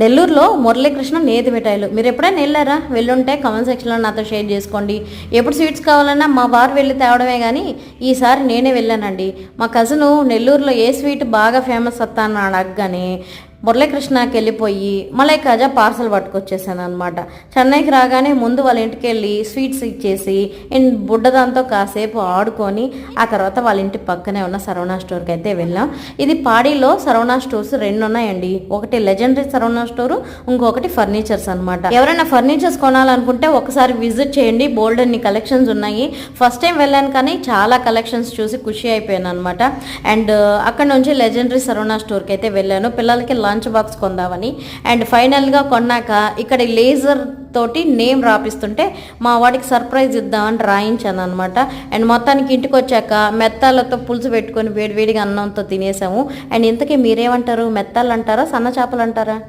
నెల్లూరులో మురళీకృష్ణ నేతి మిఠాయిలు. మీరు ఎప్పుడైనా వెళ్ళారా? వెళ్ళుంటే కమెంట్ సెక్షన్లో నాతో షేర్ చేసుకోండి. ఎప్పుడు స్వీట్స్ కావాలన్నా మా వారు వెళ్ళి తేవడమే కానీ ఈసారి నేనే వెళ్ళానండి. మా కజిను నెల్లూరులో ఏ స్వీట్ బాగా ఫేమస్ వస్తా అని అడగగానే మురళీకృష్ణకి వెళ్ళిపోయి మలై కాజా పార్సల్ పట్టుకొచ్చేసాను అనమాట చెన్నైకి రాగానే ముందు వాళ్ళ ఇంటికి వెళ్ళి స్వీట్స్ ఇచ్చేసి అండ్ బుడ్డదాంతో కాసేపు ఆడుకొని ఆ తర్వాత వాళ్ళ ఇంటి పక్కనే ఉన్న సరవణ స్టోర్కి అయితే వెళ్ళాం. ఇది పాడీలో సరవణ స్టోర్స్ రెండు ఉన్నాయండి. ఒకటి లెజెండరీ సరవణ స్టోరు ఇంకొకటి ఫర్నిచర్స్ అనమాట ఎవరైనా ఫర్నిచర్స్ కొనాలనుకుంటే ఒకసారి విజిట్ చేయండి. బోల్డ్ అన్ని కలెక్షన్స్ ఉన్నాయి. ఫస్ట్ టైం వెళ్ళాను కానీ చాలా కలెక్షన్స్ చూసి ఖుషి అయిపోయాను అనమాట అండ్ అక్కడ నుంచి లెజెండరీ సరవణ స్టోర్కి అయితే వెళ్ళాను. పిల్లలకి లంచ్ బాక్స్ కొందామని. అండ్ ఫైనల్గా కొన్నాక ఇక్కడ లేజర్ తోటి నేమ్ రాపిస్తుంటే మా వాడికి సర్ప్రైజ్ ఇద్దామని రాయించాను అనమాట అండ్ మొత్తానికి ఇంటికి వచ్చాక మెత్తాలతో పులుసు పెట్టుకొని వేడివేడిగా అన్నంతో తినేసాము. అండ్ ఇంతకీ మీరేమంటారు? మెత్తాలు అంటారా? సన్న చేపలు అంటారా?